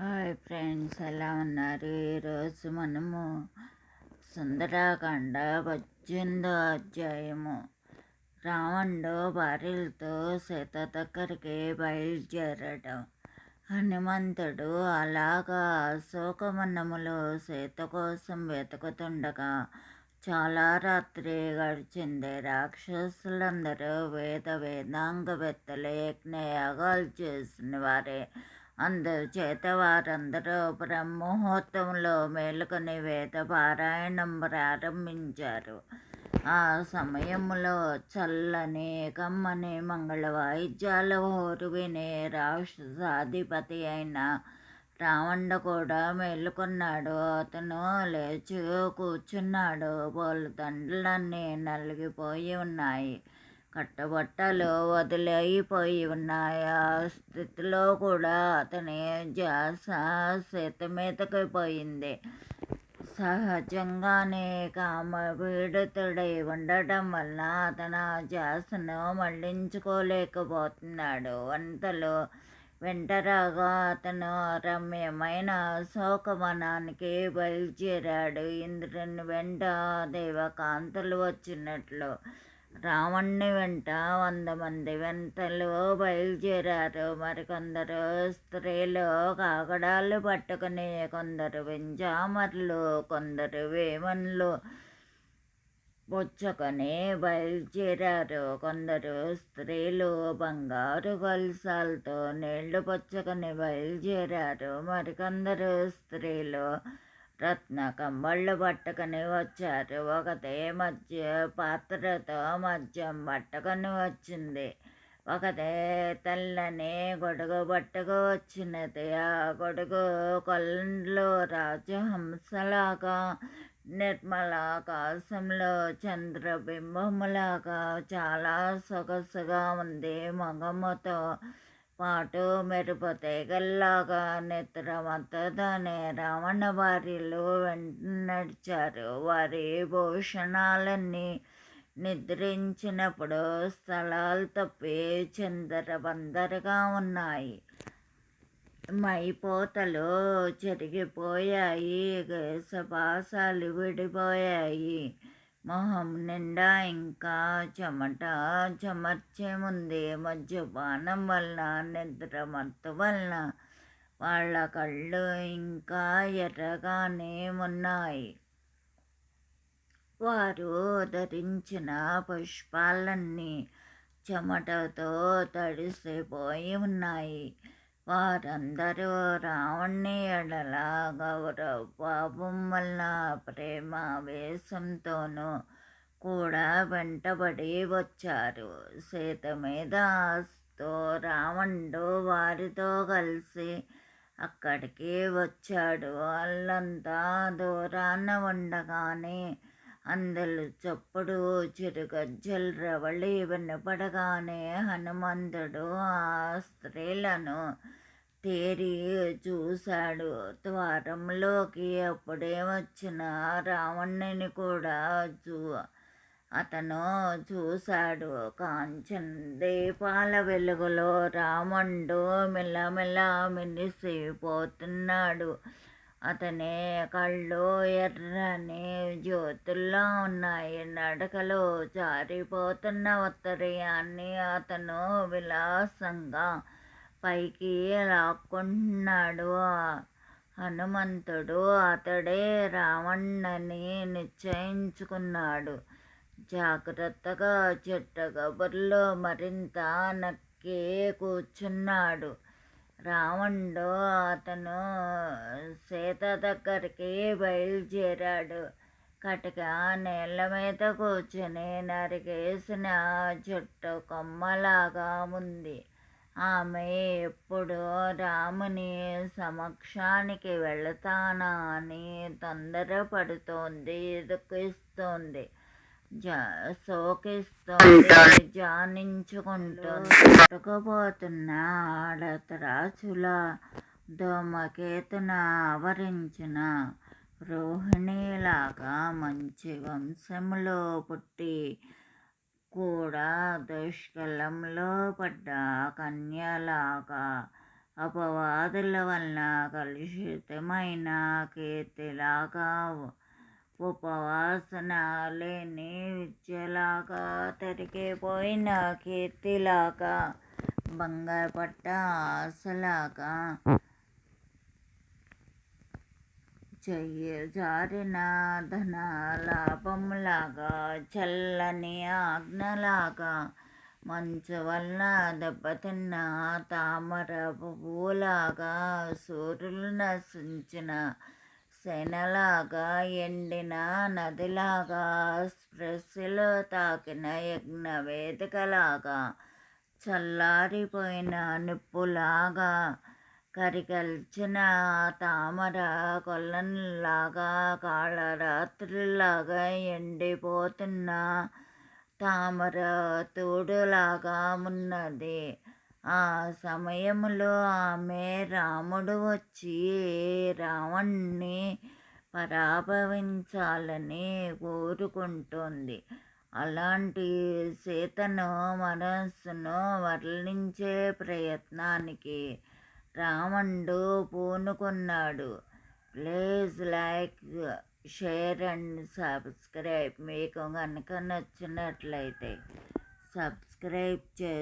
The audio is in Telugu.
హాయ్ ఫ్రెండ్స్ ఎలా ఉన్నారు? ఈరోజు మనము సుందరాకాండ పద్దెనిమిదో అధ్యాయము. రావణుడు భార్యలతో సీత దగ్గరికి బయలుదేరడం. హనుమంతుడు అలాగా అశోకవనములో సీత కోసం వెతుకుతుండగా చాలా రాత్రి గడిచింది. రాక్షసులందరూ వేద వేదాంగవేత్తలు యజ్ఞయాగాలు చేసిన వారే. అందుచేత వారందరూ బ్రహ్మముహూర్తంలో మేలుకొని వేద పారాయణం ప్రారంభించారు. ఆ సమయంలో చల్లని కమ్మని మంగళ వాయిద్యాల హోరు వినే రాక్షసాధిపతి అయిన రావణ కూడా మేలుకున్నాడు. అతను లేచి కూర్చున్నాడు. పోలు దండలన్నీ నలిగిపోయి ఉన్నాయి. కట్టబట్టలు వదిలైపోయి ఉన్నాయి ఆ స్థితిలో కూడా అతని ధ్యాస సీత పోయింది సహజంగానే కామ పీడితుడై ఉండటం వల్ల అతను ఆ ధ్యాసను మళ్ళించుకోలేకపోతున్నాడు. వంతలో వెంటరాగా అతను రమ్యమైన శోకవనానికి బయలుచేరాడు. ఇంద్రుని వెంట దేవకాంతలు వచ్చినట్లు రావణ్ణి వెంట వంద మంది వెంటలు బయలుదేరారు మరికొందరు స్త్రీలు కాగడాలు పట్టుకుని కొందరు వెంజామర్లు కొందరు వేమన్లు పుచ్చుకొని బయలుదేరారు కొందరు స్త్రీలు బంగారు గొలుసాలతో నీళ్ళు పుచ్చుకొని బయలుదేరారు మరికొందరు స్త్రీలు రత్న కంబళ్ళు పట్టుకొని వచ్చారు. ఒకతే మధ్య పాత్రతో మద్యం పట్టుకొని వచ్చింది. ఒకతే తెల్లని గొడుగు పట్టుకు వచ్చినది. ఆ గొడుగు కొల్లంలో రాజహంసలాగా నిర్మల ఆకాశంలో చంద్రబింబములాగా చాలా సొగసుగా ఉంది. మగముతో పాటు మెరుపు తీగల్లాగా నిద్రమత్తదనే రావణ వారిలో వెంట నడిచారు. వారి భూషణాలన్నీ నిద్రించినప్పుడు స్థలాలు తప్పి చిందరబందరగా ఉన్నాయి. మైపోతలు చెరిగిపోయాయి. సభాసాలు విడిపోయాయి. మొహం నిండా ఇంకా చెమట చెమర్చే ముందే మద్యపానం వల్ల నిద్ర మత్తు వల్ల వాళ్ళ కళ్ళు ఇంకా ఎర్రగానే ఉన్నాయి. వారు ధరించిన పుష్పాలన్నీ చెమటతో తడిసిపోయి ఉన్నాయి. వారందరూ రావణ్ణి ఎడల గౌరవ పాపం వల్ల ప్రేమ వేషంతోనూ కూడా వెంటబడి వచ్చారు. సీత మీద ఆస్తో రావణుడు వారితో కలిసి అక్కడికి వచ్చాడు. వాళ్ళంతా దూరాన ఉండగానే అందలు చప్పుడు చిరుగజ్జలు రవళి వినపడగానే హనుమంతుడు ఆ స్త్రీలను తేరి చూశాడు. ద్వారంలోకి అప్పుడే వచ్చిన రావణుని కూడా చూ అతను చూశాడు. కాంచన్ దీపాల వెలుగులో రావణుడు మెల్లమెల్ల మినిసిపోతున్నాడు అతని కళ్ళు ఎర్రని జ్యోతుల్లో ఉన్నాయి. నడకలో జారిపోతున్న ఉత్తరీయాన్ని అతను విలాసంగా పైకి లాక్కున్నాడు హనుమంతుడు అతడే రావణ్ణని నిశ్చయించుకున్నాడు. జాగ్రత్తగా చెట్ట కబుర్లో మరింత నక్కి కూర్చున్నాడు. రావణుడు అతను సీత దగ్గరికి బయలుదేరాడు. కటిక నేల మీద కూర్చొని నరికేసిన చెట్టు కొమ్మలాగా ఉంది. ఆమె ఎప్పుడు రాముని సమక్షానికి వెళతానా అని తొందరపడుతోంది దుఃఖిస్తోంది. శోకిస్తోంది జానించుకుంటూ పట్టుకుపోతున్న ఆడతరాచుల దోమకేతున ఆవరించిన రోహిణిలాగా మంచి వంశంలో పుట్టి కూడా దుష్కలంలో పడ్డ కన్యలాగా అపవాదుల వలన కలుషితమైన కీర్తిలాగా ఉపవాసన లేని విద్యలాగా తరిగిపోయిన కీర్తిలాగా బంగారపట్ట ఆశలాగా చెయ్యి జారిన ధన లాభంలాగా చల్లని ఆజ్ఞలాగా మంచు వల్ల దెబ్బతిన్న తామర పువ్వులాగా సూర్యులు నశించిన శనలాగా ఎండిన నదిలాగా స్పృశలు తాకిన యజ్ఞ వేదికలాగా చల్లారిపోయిన నిప్పులాగా కరికల్చిన తామర కొల్లంలాగా కాళరాత్రిలాగా ఎండిపోతున్న తామర తోడులాగా ఉన్నది. ఆ సమయంలో ఆమె రాముడు వచ్చి రావణ్ణి పరాభవించాలని కోరుకుంటోంది. అలాంటి సీతను మనస్సును వర్ణించే ప్రయత్నానికి రావణుడు పూనుకున్నాడు. Please like share and subscribe. మీకు కనుక నచ్చినట్లయితే సబ్స్క్రైబ్ చే